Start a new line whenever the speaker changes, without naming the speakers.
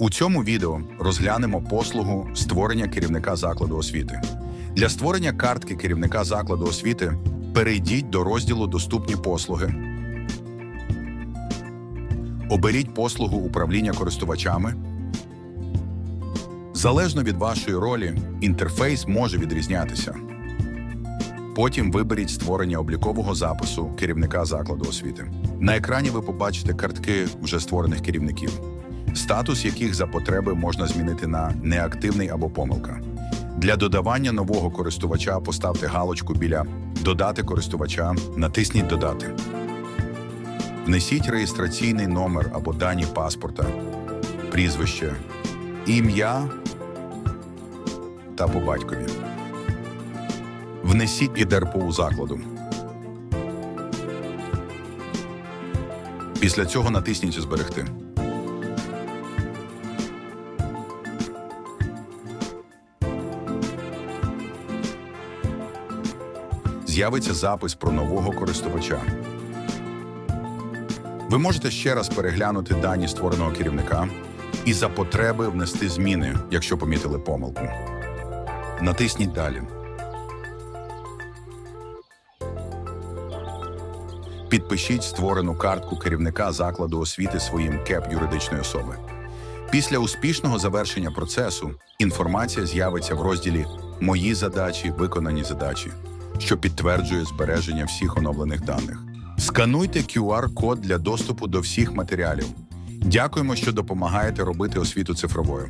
У цьому відео розглянемо послугу створення керівника закладу освіти. Для створення картки керівника закладу освіти перейдіть до розділу Доступні послуги. Оберіть послугу управління користувачами. Залежно від вашої ролі, інтерфейс може відрізнятися. Потім виберіть створення облікового запису керівника закладу освіти. На екрані ви побачите картки вже створених керівників, статус яких за потреби можна змінити на неактивний або помилка. Для додавання нового користувача поставте галочку біля Додати користувача, натисніть Додати. Внесіть реєстраційний номер або дані паспорта, прізвище, ім'я та по батькові. Внесіть і ДРПУ закладу. Після цього натисніть Зберегти. З'явиться запис про нового користувача. Ви можете ще раз переглянути дані створеного керівника і за потреби внести зміни, якщо помітили помилку. Натисніть Далі. Підпишіть створену картку керівника закладу освіти своїм КЕП юридичної особи. Після успішного завершення процесу інформація з'явиться в розділі Мої задачі, виконані задачі, що підтверджує збереження всіх оновлених даних. Скануйте QR-код для доступу до всіх матеріалів. Дякуємо, що допомагаєте робити освіту цифровою.